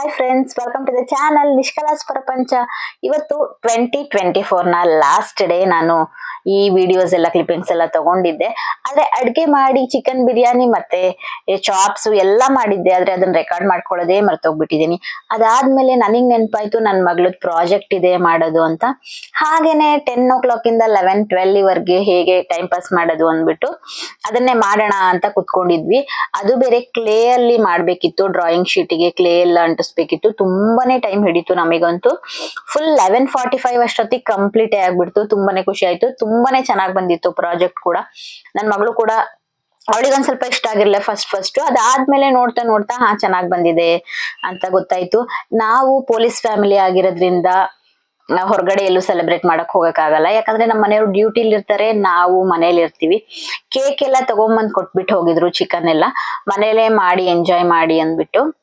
Hi friends welcome to the channel Nishkala's ಪ್ರಪಂಚ ಇವತ್ತು twenty twenty ಫೋರ್ನ ಲಾಸ್ಟ್ ಡೇ ನಾನು ಈ ವಿಡಿಯೋಸ್ ಎಲ್ಲ ಕ್ಲಿಪ್ಪಿಂಗ್ಸ್ ಎಲ್ಲ ತಗೊಂಡಿದ್ದೆ. ಆದ್ರೆ ಅಡ್ಗೆ ಮಾಡಿ ಚಿಕನ್ ಬಿರಿಯಾನಿ ಮತ್ತೆ ಚಾಪ್ಸ್ ಎಲ್ಲ ಮಾಡಿದ್ದೆ. ಆದ್ರೆ ಅದನ್ನ ರೆಕಾರ್ಡ್ ಮಾಡ್ಕೊಳ್ಳೋದೇ ಮರ್ತೋಗ್ಬಿಟ್ಟಿದ್ದೀನಿ. ಅದಾದ್ಮೇಲೆ ನನಗ್ ನೆನಪಾಯ್ತು ನನ್ನ ಮಗಳದ್ ಪ್ರಾಜೆಕ್ಟ್ ಇದೆ ಮಾಡೋದು ಅಂತ. ಹಾಗೇನೆ ಟೆನ್ ಓ ಕ್ಲಾಕ್ ಇಂದ ಲೆವೆನ್ ಟ್ವೆಲ್ ವರ್ಗೆ ಹೇಗೆ ಟೈಮ್ ಪಾಸ್ ಮಾಡೋದು ಅಂದ್ಬಿಟ್ಟು ಅದನ್ನೇ ಮಾಡೋಣ ಅಂತ ಕುತ್ಕೊಂಡಿದ್ವಿ. ಅದು ಬೇರೆ ಕ್ಲೇ ಅಲ್ಲಿ ಮಾಡ್ಬೇಕಿತ್ತು ಡ್ರಾಯಿಂಗ್ ಶೀಟಿಗೆ ಕ್ಲೇ ಎಲ್ಲ ಅಂಟಿಸ್ಬೇಕಿತ್ತು ತುಂಬಾನೇ ಟೈಮ್ ಹಿಡಿತು ನಮಗಂತೂ. ಫುಲ್ ಲೆವೆನ್ ಫಾರ್ಟಿ ಫೈವ್ ಅಷ್ಟೊತ್ತಿಗೆ ಕಂಪ್ಲೀಟ್ ಆಗ್ಬಿಡ್ತು. ತುಂಬಾನೇ ಖುಷಿ ಆಯ್ತು. ತುಂಬಾನೇ ಚೆನ್ನಾಗಿ ಬಂದಿತ್ತು ಪ್ರಾಜೆಕ್ಟ್ ಕೂಡ. ನನ್ ಮಗಳು ಕೂಡ ಅವಳಿಗೊಂದ್ ಸ್ವಲ್ಪ ಇಷ್ಟ ಆಗಿರ್ಲಿಲ್ಲ ಫಸ್ಟ್ ಫಸ್ಟ್ ಅದಾದ್ಮೇಲೆ ನೋಡ್ತಾ ನೋಡ್ತಾ, ಹಾ, ಚೆನ್ನಾಗ್ ಬಂದಿದೆ ಅಂತ ಗೊತ್ತಾಯ್ತು. ನಾವು ಪೊಲೀಸ್ ಫ್ಯಾಮಿಲಿ ಆಗಿರೋದ್ರಿಂದ ನಾವು ಹೊರಗಡೆ ಎಲ್ಲೂ ಸೆಲೆಬ್ರೇಟ್ ಮಾಡಕ್ ಹೋಗಕ್ಕಾಗಲ್ಲ ಯಾಕಂದ್ರೆ ನಮ್ಮ ಮನೆಯವ್ರು ಡ್ಯೂಟಿಲಿ ಇರ್ತಾರೆ, ನಾವು ಮನೇಲಿ ಇರ್ತೀವಿ. ಕೇಕ್ ಎಲ್ಲ ತಗೊಂಬಂದ್ ಕೊಟ್ಬಿಟ್ಟು ಹೋಗಿದ್ರು ಚಿಕನ್ ಎಲ್ಲ. ಮನೇಲೆ ಮಾಡಿ ಎಂಜಾಯ್ ಮಾಡಿ ಅಂದ್ಬಿಟ್ಟು.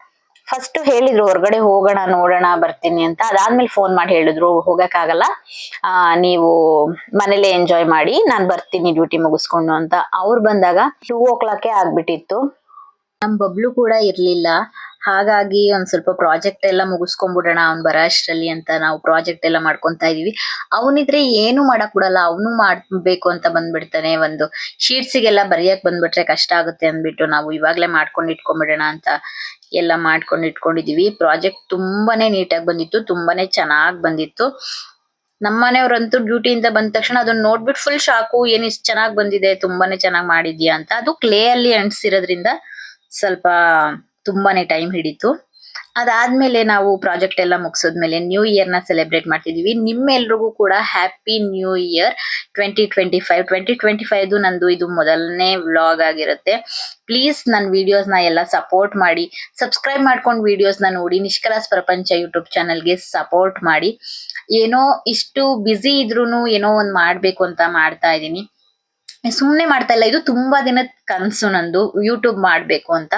ಫಸ್ಟ್ ಹೇಳಿದ್ರು, ಹೊರಗಡೆ ಹೋಗೋಣ, ನೋಡೋಣ, ಬರ್ತೀನಿ ಅಂತ. ಅದಾದ್ಮೇಲೆ ಫೋನ್ ಮಾಡಿ ಹೇಳಿದ್ರು, ಹೋಗಕ್ಕಾಗಲ್ಲ. ಆ, ನೀವು ಮನೇಲೆ ಎಂಜಾಯ್ ಮಾಡಿ, ನಾನ್ ಬರ್ತೀನಿ ಡ್ಯೂಟಿ ಮುಗಿಸ್ಕೊಂಡು ಅಂತ. ಅವ್ರು ಬಂದಾಗ ಟೂ ಓ ಕ್ಲಾಕೆ ಆಗ್ಬಿಟ್ಟಿತ್ತು. ನಮ್ ಬಬ್ಲು ಕೂಡ ಇರ್ಲಿಲ್ಲ. ಹಾಗಾಗಿ ಒಂದ್ ಸ್ವಲ್ಪ ಪ್ರಾಜೆಕ್ಟ್ ಎಲ್ಲ ಮುಗಿಸ್ಕೊಂಡ್ಬಿಡೋಣ, ಅವ್ನ್ ಬರೋ ಅಷ್ಟ್ರಲ್ಲಿ ಅಂತ ನಾವು ಪ್ರಾಜೆಕ್ಟ್ ಎಲ್ಲ ಮಾಡ್ಕೊಂತ ಇದೀವಿ. ಅವನಿದ್ರೆ ಏನು ಮಾಡಕ್ ಬಿಡಲ್ಲ, ಅವನು ಮಾಡ್ಬೇಕು ಅಂತ ಬಂದ್ಬಿಡ್ತಾನೆ. ಒಂದು ಶೀಟ್ಸಿಗೆಲ್ಲ ಬರೆಯಕ್ ಬಂದ್ಬಿಟ್ರೆ ಕಷ್ಟ ಆಗುತ್ತೆ ಅಂದ್ಬಿಟ್ಟು ನಾವು ಇವಾಗ್ಲೇ ಮಾಡ್ಕೊಂಡು ಇಟ್ಕೊಂಡ್ಬಿಡೋಣ ಅಂತ ಎಲ್ಲ ಮಾಡ್ಕೊಂಡು ಇಟ್ಕೊಂಡಿದೀವಿ. ಪ್ರಾಜೆಕ್ಟ್ ತುಂಬಾನೇ ನೀಟಾಗಿ ಬಂದಿತ್ತು, ತುಂಬಾನೇ ಚೆನ್ನಾಗಿ ಬಂದಿತ್ತು. ನಮ್ಮ ಮನೆಯವ್ರಂತೂ ಡ್ಯೂಟಿಯಿಂದ ಬಂದ ತಕ್ಷಣ ಅದನ್ನ ನೋಡ್ಬಿಟ್ಟು ಫುಲ್ ಶಾಕು ಏನ್ ಇಷ್ಟು ಚೆನ್ನಾಗಿ ಬಂದಿದೆ, ತುಂಬಾನೇ ಚೆನ್ನಾಗಿ ಮಾಡಿದ್ಯಾ ಅಂತ. ಅದು ಕ್ಲೇ ಅಲ್ಲಿ ಅಂಟಿಸಿರೋದ್ರಿಂದ ಸ್ವಲ್ಪ ತುಂಬಾನೇ ಟೈಮ್ ಹಿಡಿತು. ಅದಾದ್ಮೇಲೆ ನಾವು ಪ್ರಾಜೆಕ್ಟ್ ಎಲ್ಲ ಮುಗಿಸಿದ್ಮೇಲೆ ನ್ಯೂ ಇಯರ್ನ ಸೆಲೆಬ್ರೇಟ್ ಮಾಡ್ತಿದೀವಿ. ನಿಮ್ಮೆಲ್ರಿಗೂ ಕೂಡ happy new year twenty twenty five twenty twenty five ನಂದು ಇದು ಮೊದಲನೇ ವ್ಲಾಗ್ ಆಗಿರುತ್ತೆ. ಪ್ಲೀಸ್ ನನ್ನ ವಿಡಿಯೋಸ್ನ ಎಲ್ಲ ಸಪೋರ್ಟ್ ಮಾಡಿ. ಸಬ್ಸ್ಕ್ರೈಬ್ ಮಾಡ್ಕೊಂಡು ವಿಡಿಯೋಸ್ನ ನೋಡಿ. ನಿಷ್ಕಲಾಸ್ ಪ್ರಪಂಚ ಯೂಟ್ಯೂಬ್ ಚಾನಲ್ಗೆ ಸಪೋರ್ಟ್ ಮಾಡಿ. ಏನೋ ಇಷ್ಟು ಬ್ಯುಸಿ ಇದ್ರೂನು ಏನೋ ಒಂದ್ ಮಾಡಬೇಕು ಅಂತ ಮಾಡ್ತಾ ಇದೀನಿ ಸುಮ್ನೆ ಮಾಡ್ತಾ ಇಲ್ಲ. ಇದು ತುಂಬಾ ದಿನದ ಕನಸು ನಂದು. ಯೂಟ್ಯೂಬ್ ಮಾಡ್ಬೇಕು ಅಂತ.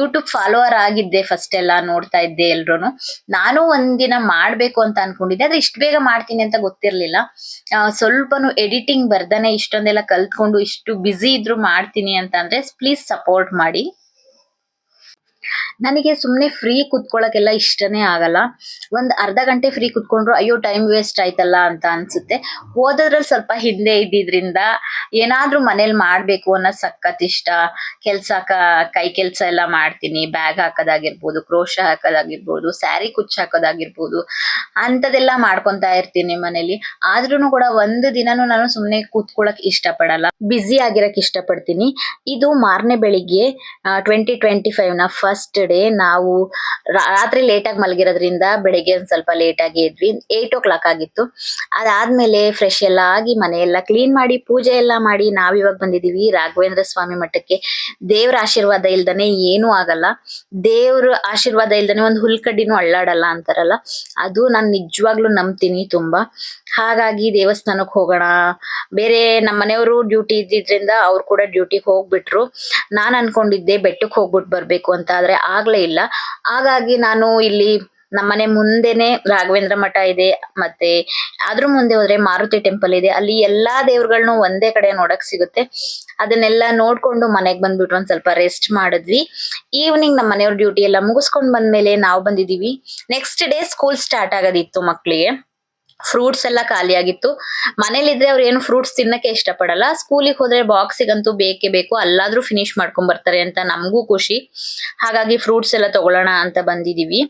ಯೂಟ್ಯೂಬ್ ಫಾಲೋವರ್ ಆಗಿದ್ದೆ ಫಸ್ಟ್ ಎಲ್ಲ ನೋಡ್ತಾ ಇದ್ದೆ ಎಲ್ರು ನಾನು ಒಂದಿನ ಮಾಡ್ಬೇಕು ಅಂತ ಅನ್ಕೊಂಡಿದ್ದೆ. ಆದ್ರೆ ಇಷ್ಟು ಬೇಗ ಮಾಡ್ತೀನಿ ಅಂತ ಗೊತ್ತಿರ್ಲಿಲ್ಲ. ಸ್ವಲ್ಪನು ಎಡಿಟಿಂಗ್ ಬರ್ದಾನೆ ಇಷ್ಟೊಂದೆಲ್ಲ ಕಲ್ತ್ಕೊಂಡು ಇಷ್ಟು ಬ್ಯುಸಿ ಇದ್ರು ಮಾಡ್ತೀನಿ ಅಂತ ಅಂದ್ರೆ ಪ್ಲೀಸ್ ಸಪೋರ್ಟ್ ಮಾಡಿ. ನನಗೆ ಸುಮ್ಮನೆ ಫ್ರೀ ಕುತ್ಕೊಳ್ಳೋಕೆಲ್ಲ ಇಷ್ಟನೇ ಆಗಲ್ಲ. ಒಂದು ಅರ್ಧ ಗಂಟೆ ಫ್ರೀ ಕುತ್ಕೊಂಡ್ರು ಅಯ್ಯೋ ಟೈಮ್ ವೇಸ್ಟ್ ಆಯ್ತಲ್ಲ ಅಂತ ಅನ್ಸುತ್ತೆ. ಓದೋದ್ರಲ್ಲಿ ಸ್ವಲ್ಪ ಹಿಂದೆ ಇದ್ದಿದ್ರಿಂದ ಏನಾದರೂ ಮನೇಲಿ ಮಾಡಬೇಕು ಅನ್ನೋ ಸಖತ್ ಇಷ್ಟ. ಕೆಲಸ ಕೈ ಕೆಲಸ ಎಲ್ಲ ಮಾಡ್ತೀನಿ. ಬ್ಯಾಗ್ ಹಾಕೋದಾಗಿರ್ಬೋದು, ಕ್ರೋಶ ಹಾಕೋದಾಗಿರ್ಬೋದು, ಸ್ಯಾರಿ ಕುಚ್ಚು ಹಾಕೋದಾಗಿರ್ಬೋದು ಅಂಥದ್ದೆಲ್ಲ ಮಾಡ್ಕೊತಾ ಇರ್ತೀನಿ ಮನೇಲಿ. ಆದ್ರೂನು ಕೂಡ ಒಂದು ದಿನನೂ ನಾನು ಸುಮ್ಮನೆ ಕೂತ್ಕೊಳ್ಳೋಕೆ ಇಷ್ಟಪಡಲ್ಲ. ಬ್ಯುಸಿ ಇಷ್ಟ ಇಷ್ಟಪಡ್ತೀನಿ. ಇದು ಮಾರನೇ ಬೆಳಿಗ್ಗೆ ಟ್ವೆಂಟಿ ಟ್ವೆಂಟಿ ಫೈವ್ನ ಫಸ್ಟ್ ಡೇ ನಾವು ರಾತ್ರಿ ಲೇಟ್ ಆಗಿ ಮಲಗಿರೋದ್ರಿಂದ ಬೆಳಿಗ್ಗೆ ಒಂದ್ ಸ್ವಲ್ಪ ಲೇಟ್ ಆಗಿ ಎದ್ವಿ. ಏಟ್ ಓ ಕ್ಲಾಕ್ ಆಗಿತ್ತು. ಅದಾದ್ಮೇಲೆ ಫ್ರೆಶ್ ಎಲ್ಲ ಆಗಿ ಮನೆಯೆಲ್ಲ ಕ್ಲೀನ್ ಮಾಡಿ ಪೂಜೆ ಎಲ್ಲ ಮಾಡಿ ನಾವಿವಾಗ ಬಂದಿದೀವಿ. ರಾಘವೇಂದ್ರ ಸ್ವಾಮಿ ಮಠಕ್ಕೆ. ದೇವ್ರ ಆಶೀರ್ವಾದ ಇಲ್ದನೆ ಏನೂ ಆಗಲ್ಲ. ದೇವ್ರ ಆಶೀರ್ವಾದ ಇಲ್ದನೆ ಒಂದು ಹುಲ್ಕಡ್ಡಿನೂ ಅಳ್ಳಾಡಲ್ಲ ಅಂತಾರಲ್ಲ. ಅದು ನಾನು ನಿಜವಾಗ್ಲೂ ನಂಬ್ತೀನಿ ತುಂಬಾ. ಹಾಗಾಗಿ ದೇವಸ್ಥಾನಕ್ಕೆ ಹೋಗೋಣ. ಬೇರೆ ನಮ್ಮ ಮನೆಯವರು ಡ್ಯೂಟಿ ಇದ್ದಿದ್ರಿಂದ ಅವ್ರು ಕೂಡ ಡ್ಯೂಟಿಗೆ ಹೋಗ್ಬಿಟ್ರು. ನಾನ್ ಅನ್ಕೊಂಡಿದ್ದೆ ಬೆಟ್ಟಕ್ಕೆ ಹೋಗ್ಬಿಟ್ಟು ಬರ್ಬೇಕು ಅಂತ. ಆದ್ರೆ ಆಗ್ಲೇ ಇಲ್ಲ. ಹಾಗಾಗಿ ನಾನು ಇಲ್ಲಿ ನಮ್ಮನೆ ಮುಂದೆನೆ ರಾಘವೇಂದ್ರ ಮಠ ಇದೆ, ಮತ್ತೆ ಅದ್ರ ಮುಂದೆ ಹೋದ್ರೆ ಮಾರುತಿ ಟೆಂಪಲ್ ಇದೆ. ಅಲ್ಲಿ ಎಲ್ಲಾ ದೇವ್ರುಗಳ್ನು ಒಂದೇ ಕಡೆ ನೋಡಕ್ ಸಿಗುತ್ತೆ. ಅದನ್ನೆಲ್ಲ ನೋಡ್ಕೊಂಡು ಮನೆಗ್ ಬಂದ್ಬಿಟ್ಟು ಒಂದ್ ಸ್ವಲ್ಪ ರೆಸ್ಟ್ ಮಾಡಿದ್ವಿ. ಈವ್ನಿಂಗ್ ನಮ್ಮ ಮನೆಯವ್ರ ಡ್ಯೂಟಿ ಎಲ್ಲ ಮುಗಿಸ್ಕೊಂಡ್ ಬಂದ್ಮೇಲೆ ನಾವು ಬಂದಿದೀವಿ ನೆಕ್ಸ್ಟ್ ಡೇ ಸ್ಕೂಲ್ ಸ್ಟಾರ್ಟ್ ಆಗೋದಿತ್ತು ಮಕ್ಳಿಗೆ. ಫ್ರೂಟ್ಸ್ ಎಲ್ಲ ಖಾಲಿ ಆಗಿತ್ತು ಮನೇಲಿದ್ರೆ ಅವ್ರು ಏನು ಫ್ರೂಟ್ಸ್ ತಿನ್ನಕ್ಕೆ ಇಷ್ಟಪಡಲ್ಲ. ಸ್ಕೂಲಿಗೆ ಹೋದ್ರೆ ಬಾಕ್ಸಿಗಂತೂ ಬೇಕೇ ಬೇಕು. ಅಲ್ಲಾದ್ರೂ ಫಿನಿಶ್ ಮಾಡ್ಕೊಂಡ್ ಬರ್ತಾರೆ ಅಂತ ನಮಗೂ ಖುಷಿ. ಹಾಗಾಗಿ ಫ್ರೂಟ್ಸ್ ಎಲ್ಲ ತಗೊಳ್ಳೋಣ ಅಂತ ಬಂದಿದೀವಿ.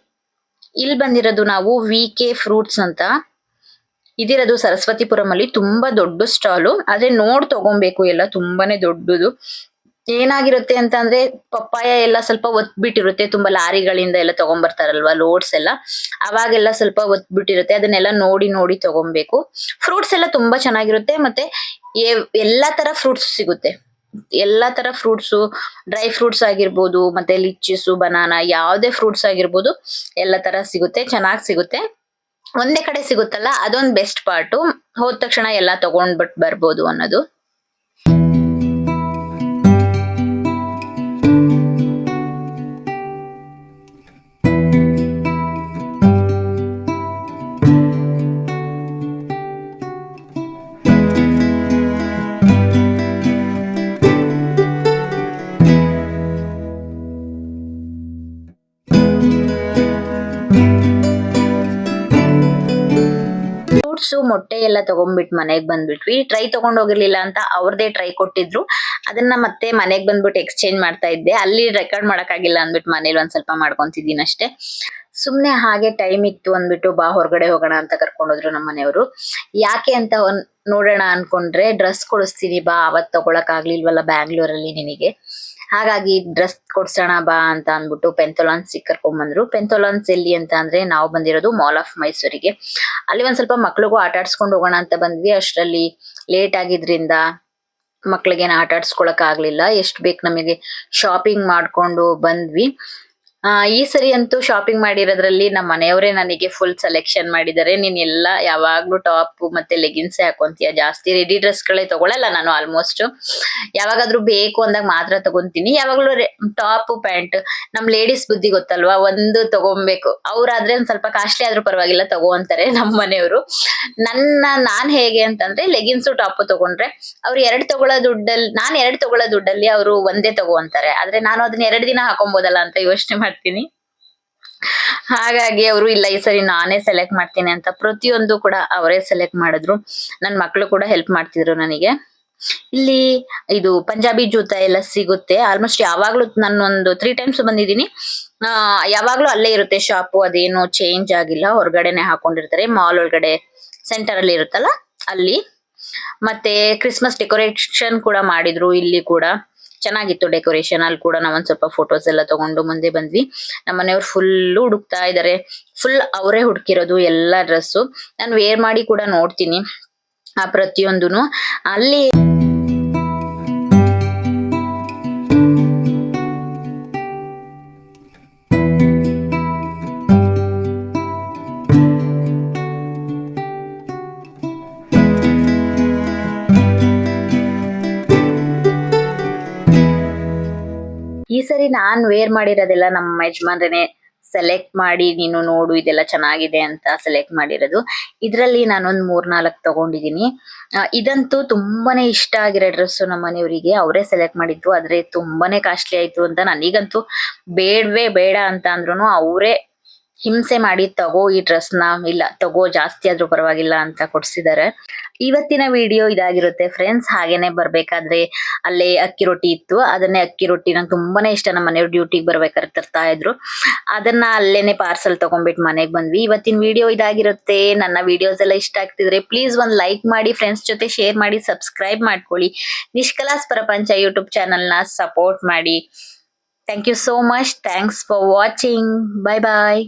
ಇಲ್ಲಿ ಬಂದಿರೋದು ನಾವು ವಿ ಕೆ ಫ್ರೂಟ್ಸ್ ಅಂತ. ಇದಿರೋದು ಸರಸ್ವತಿಪುರಂ ಅಲ್ಲಿ ತುಂಬಾ ದೊಡ್ಡ ಸ್ಟಾಲು ಆದ್ರೆ ನೋಡ್ ತಗೊಬೇಕು ಎಲ್ಲ ತುಂಬಾನೇ ದೊಡ್ಡದು. ಏನಾಗಿರುತ್ತೆ ಅಂತ ಅಂದ್ರೆ ಪಪ್ಪಾಯ ಎಲ್ಲ ಸ್ವಲ್ಪ ಒತ್ಬಿಟ್ಟಿರುತ್ತೆ, ತುಂಬಾ ಲಾರಿಗಳಿಂದ ಎಲ್ಲ ತಗೊಂಡ್ಬರ್ತಾರಲ್ವಾ ಲೋಡ್ಸ್ ಎಲ್ಲ. ಅವಾಗೆಲ್ಲ ಸ್ವಲ್ಪ ಒತ್ಬಿಟ್ಟಿರುತ್ತೆ, ಅದನ್ನೆಲ್ಲ ನೋಡಿ ನೋಡಿ ತಗೊಬೇಕು. ಫ್ರೂಟ್ಸ್ ಎಲ್ಲ ತುಂಬಾ ಚೆನ್ನಾಗಿರುತ್ತೆ, ಮತ್ತೆ ಎಲ್ಲಾ ತರ ಫ್ರೂಟ್ಸ್ ಸಿಗುತ್ತೆ. ಎಲ್ಲಾ ತರ ಫ್ರೂಟ್ಸು ಡ್ರೈ ಫ್ರೂಟ್ಸ್ ಆಗಿರ್ಬೋದು, ಮತ್ತೆ ಲಿಚ್ಚಿಸು ಬನಾನಾ ಯಾವುದೇ ಫ್ರೂಟ್ಸ್ ಆಗಿರ್ಬೋದು, ಎಲ್ಲ ತರ ಸಿಗುತ್ತೆ, ಚೆನ್ನಾಗಿ ಸಿಗುತ್ತೆ. ಒಂದೇ ಕಡೆ ಸಿಗುತ್ತಲ್ಲ, ಅದೊಂದು ಬೆಸ್ಟ್ ಪಾರ್ಟು ಹೋದ ತಕ್ಷಣ ಎಲ್ಲ ತಗೊಂಡ್ಬಿಟ್ ಬರ್ಬೋದು ಅನ್ನೋದು. ಚಿಪ್ಸು ಮೊಟ್ಟೆ ಎಲ್ಲ ತಗೊಂಡ್ಬಿಟ್ಟು ಮನೆಗೆ ಬಂದ್ಬಿಟ್ವಿ. ಟ್ರೈ ತಗೊಂಡ್ ಹೋಗಿರ್ಲಿಲ್ಲ ಅಂತ ಅವ್ರದೇ ಟ್ರೈ ಕೊಟ್ಟಿದ್ರು. ಅದನ್ನ ಮತ್ತೆ ಮನೆಗೆ ಬಂದ್ಬಿಟ್ಟು ಎಕ್ಸ್ಚೇಂಜ್ ಮಾಡ್ತಾ ಇದ್ದೆ. ಅಲ್ಲಿ ರೆಕಾರ್ಡ್ ಮಾಡಕ್ಕಾಗಿಲ್ಲ ಅಂದ್ಬಿಟ್ಟು ಮನೇಲಿ ಒಂದ್ ಸ್ವಲ್ಪ ಮಾಡ್ಕೊಂತಿದ್ದೀನಿ ಅಷ್ಟೇ. ಸುಮ್ನೆ ಹಾಗೆ ಟೈಮ್ ಇತ್ತು ಅಂದ್ಬಿಟ್ಟು ಬಾ ಹೊರಗಡೆ ಹೋಗೋಣ ಅಂತ ಕರ್ಕೊಂಡೋದ್ರು ನಮ್ಮ ಮನೆಯವರು. ಯಾಕೆ ಅಂತ ನೋಡೋಣ ಅನ್ಕೊಂಡ್ರೆ ಡ್ರೆಸ್ ಕೊಡಿಸ್ತೀನಿ ಬಾ, ಅವತ್ ತಗೊಳಕ್ ಆಗ್ಲಿಲ್ವಲ್ಲ ಬ್ಯಾಂಗ್ಳೂರಲ್ಲಿ ನಿನಗೆ. ಹಾಗಾಗಿ ಡ್ರೆಸ್ ಕೊಡ್ಸೋಣ ಬಾ ಅಂತ ಅಂದ್ಬಿಟ್ಟು ಪೆಂಥೋಲಾನ್ಸ್ ಕರ್ಕೊಂಡ್ ಪೆಂಥೋಲಾನ್ಸ್ ಎಲ್ಲಿ ಅಂತ ಅಂದ್ರೆ ನಾವು ಬಂದಿರೋದು ಮಾಲ್ ಆಫ್ ಮೈಸೂರಿಗೆ. ಅಲ್ಲಿ ಒಂದ್ ಸ್ವಲ್ಪ ಮಕ್ಳಿಗೂ ಆಟ ಆಡ್ಸ್ಕೊಂಡು ಹೋಗೋಣ ಅಂತ ಬಂದ್ವಿ. ಅಷ್ಟರಲ್ಲಿ ಲೇಟ್ ಆಗಿದ್ರಿಂದ ಮಕ್ಳಿಗೇನು ಆಟ ಆಡ್ಸ್ಕೊಳಕ್ ಆಗ್ಲಿಲ್ಲ. ಎಷ್ಟು ಬೇಕು ನಮಗೆ ಶಾಪಿಂಗ್ ಮಾಡ್ಕೊಂಡು ಬಂದ್ವಿ. ಈ ಸರಿ ಅಂತೂ ಶಾಪಿಂಗ್ ಮಾಡಿರೋದ್ರಲ್ಲಿ ನಮ್ಮ ಮನೆಯವರೇ ನನಗೆ ಫುಲ್ ಸೆಲೆಕ್ಷನ್ ಮಾಡಿದ್ದಾರೆ. ನೀನ್ ಎಲ್ಲ ಯಾವಾಗ್ಲೂ ಟಾಪ್ ಮತ್ತೆ ಲೆಗಿನ್ಸ್ ಹಾಕೊಂತೀಯ? ಜಾಸ್ತಿ ರೆಡಿ ಡ್ರೆಸ್ ಗಳೇ ತಗೊಳಲ್ಲ ನಾನು ಆಲ್ಮೋಸ್ಟ್ ಯಾವಾಗಾದ್ರೂ ಬೇಕು ಅಂದಾಗ ಮಾತ್ರ ತಗೊಂತೀನಿ. ಯಾವಾಗ್ಲೂ ಟಾಪ್ ಪ್ಯಾಂಟ್ ನಮ್ ಲೇಡೀಸ್ ಬುದ್ಧಿ ಗೊತ್ತಲ್ವಾ? ಒಂದು ತಗೊಬೇಕು. ಅವ್ರಾದ್ರೆ ಒಂದ್ ಸ್ವಲ್ಪ ಕಾಸ್ಟ್ಲಿ ಆದ್ರೂ ಪರವಾಗಿಲ್ಲ, ತಗೋ ಅಂತಾರೆ ನಮ್ಮ ಮನೆಯವರು. ನನ್ನ, ನಾನ್ ಹೇಗೆ ಅಂತಂದ್ರೆ ಲೆಗಿನ್ಸ್ ಟಾಪ್ ತಗೊಂಡ್ರೆ ಅವ್ರು ಎರಡ್ ತಗೊಳ್ಳೋ ದುಡ್ಡಲ್ಲಿ ನಾನ್ ಎರಡ್ ತಗೊಳ್ಳೋ ದುಡ್ಡಲ್ಲಿ ಅವರು ಒಂದೇ ತಗೋ ಅಂತಾರೆ. ಆದ್ರೆ ನಾನು ಅದನ್ನ ಎರಡ್ ದಿನ ಹಾಕೊಂಬೋದಲ್ಲ ಅಂತ ಯೋಚನೆ ಮಾಡ್ತೀನಿ. ಹಾಗಾಗಿ ಅವರು, ಇಲ್ಲ ಈ ಸರಿ ನಾನೇ ಸೆಲೆಕ್ಟ್ ಮಾಡ್ತೀನಿ ಅಂತ ಪ್ರತಿಯೊಂದು ಕೂಡ ಅವರೇ ಸೆಲೆಕ್ಟ್ ಮಾಡಿದ್ರು. ನನ್ನ ಮಕ್ಕಳು ಕೂಡ ಹೆಲ್ಪ್ ಮಾಡ್ತಿದ್ರು ನನಗೆ. ಇಲ್ಲಿ ಇದು ಪಂಜಾಬಿ ಜೂತ ಎಲ್ಲ ಸಿಗುತ್ತೆ. ಆಲ್ಮೋಸ್ಟ್ ಯಾವಾಗ್ಲೂ ಒಂದು ತ್ರೀ ಟೈಮ್ಸ್ ಬಂದಿದ್ದೀನಿ. ಯಾವಾಗ್ಲೂ ಅಲ್ಲೇ ಇರುತ್ತೆ ಶಾಪು ಅದೇನು ಚೇಂಜ್ ಆಗಿಲ್ಲ. ಹೊರಗಡೆನೆ ಹಾಕೊಂಡಿರ್ತಾರೆ. ಮಾಲ್ ಒಳಗಡೆ ಸೆಂಟರ್ ಅಲ್ಲಿ ಇರುತ್ತಲ್ಲ, ಅಲ್ಲಿ. ಮತ್ತೆ ಕ್ರಿಸ್ಮಸ್ ಡೆಕೋರೇಷನ್ ಕೂಡ ಮಾಡಿದ್ರು ಇಲ್ಲಿ ಕೂಡ. ಚೆನ್ನಾಗಿತ್ತು ಡೆಕೋರೇಷನ್ ಅಲ್ಲಿ ಕೂಡ ನಾವೊಂದ್ ಸ್ವಲ್ಪ ಫೋಟೋಸ್ ಎಲ್ಲ ತಗೊಂಡು ಮುಂದೆ ಬಂದ್ವಿ. ನಮ್ಮ ಮನೆಯವ್ರು ಫುಲ್ ಹುಡುಕ್ತಾ ಇದಾರೆ. ಫುಲ್ ಅವರೇ ಹುಡುಕಿರೋದು ಎಲ್ಲಾ ಡ್ರೆಸ್ಸು ನಾನು ವೇರ್ ಮಾಡಿ ಕೂಡ ನೋಡ್ತೀನಿ ಆ ಪ್ರತಿಯೊಂದುನು. ಅಲ್ಲಿ ಸರಿ ನಾನ್ ವೇರ್ ಮಾಡಿರೋದೆಲ್ಲ ನಮ್ಮ ಯಜಮಾನ್ರೇನೆ ಸೆಲೆಕ್ಟ್ ಮಾಡಿ ನೀನು ನೋಡು ಇದೆಲ್ಲ ಚೆನ್ನಾಗಿದೆ ಅಂತ ಸೆಲೆಕ್ಟ್ ಮಾಡಿರೋದು. ಇದ್ರಲ್ಲಿ ನಾನೊಂದು ಮೂರ್ನಾಲ್ಕು ತಗೊಂಡಿದೀನಿ ಆ, ಇದಂತೂ ತುಂಬಾನೇ ಇಷ್ಟ ಆಗಿರೋ ಡ್ರೆಸ್ ನಮ್ಮ ಮನೆಯವರಿಗೆ ಅವರೇ ಸೆಲೆಕ್ಟ್ ಮಾಡಿದ್ದು. ಆದ್ರೆ ತುಂಬಾನೇ ಕಾಸ್ಟ್ಲಿ ಆಯ್ತು ಅಂತ ನನಗಂತೂ ಬೇಡವೇ ಬೇಡ ಅಂತ ಅಂದ್ರೂ ಅವರೇ ಹಿಂಸೆ ಮಾಡಿ ತಗೋ ಈ ಡ್ರೆಸ್ನ, ಇಲ್ಲ ತಗೋ ಜಾಸ್ತಿ ಆದ್ರೂ ಪರವಾಗಿಲ್ಲ ಅಂತ ಕೊಡ್ಸಿದ್ದಾರೆ ಇವತ್ತಿನ ವಿಡಿಯೋ ಇದಾಗಿರುತ್ತೆ ಫ್ರೆಂಡ್ಸ್ ಹಾಗೇನೆ ಬರ್ಬೇಕಾದ್ರೆ ಅಲ್ಲೇ ಅಕ್ಕಿ ರೊಟ್ಟಿ ಇತ್ತು. ಅದನ್ನೇ ಅಕ್ಕಿ ರೊಟ್ಟಿ ನಂಗೆ ತುಂಬಾನೇ ಇಷ್ಟ. ನಮ್ಮ ಮನೆಯವ್ರು ಡ್ಯೂಟಿಗೆ ಬರ್ಬೇಕಾದ್ರೆ ತರ್ತಾ ಇದ್ರು. ಅದನ್ನ ಅಲ್ಲೇನೆ ಪಾರ್ಸಲ್ ತಗೊಂಡ್ಬಿಟ್ಟು ಮನೆಗೆ ಬಂದ್ವಿ. ಇವತ್ತಿನ ವಿಡಿಯೋ ಇದಾಗಿರುತ್ತೆ. ನನ್ನ ವಿಡಿಯೋಸ್ ಎಲ್ಲ ಇಷ್ಟ ಆಗ್ತಿದ್ರೆ ಪ್ಲೀಸ್ ಒಂದ್ ಲೈಕ್ ಮಾಡಿ ಫ್ರೆಂಡ್ಸ್ ಜೊತೆ ಶೇರ್ ಮಾಡಿ ಸಬ್ಸ್ಕ್ರೈಬ್ ಮಾಡ್ಕೊಳ್ಳಿ. ನಿಷ್ಕಲಾಸ್ ಪ್ರಪಂಚ ಯೂಟ್ಯೂಬ್ ಚಾನಲ್ನ ಸಪೋರ್ಟ್ ಮಾಡಿ. Thank you so much thanks for watching bye bye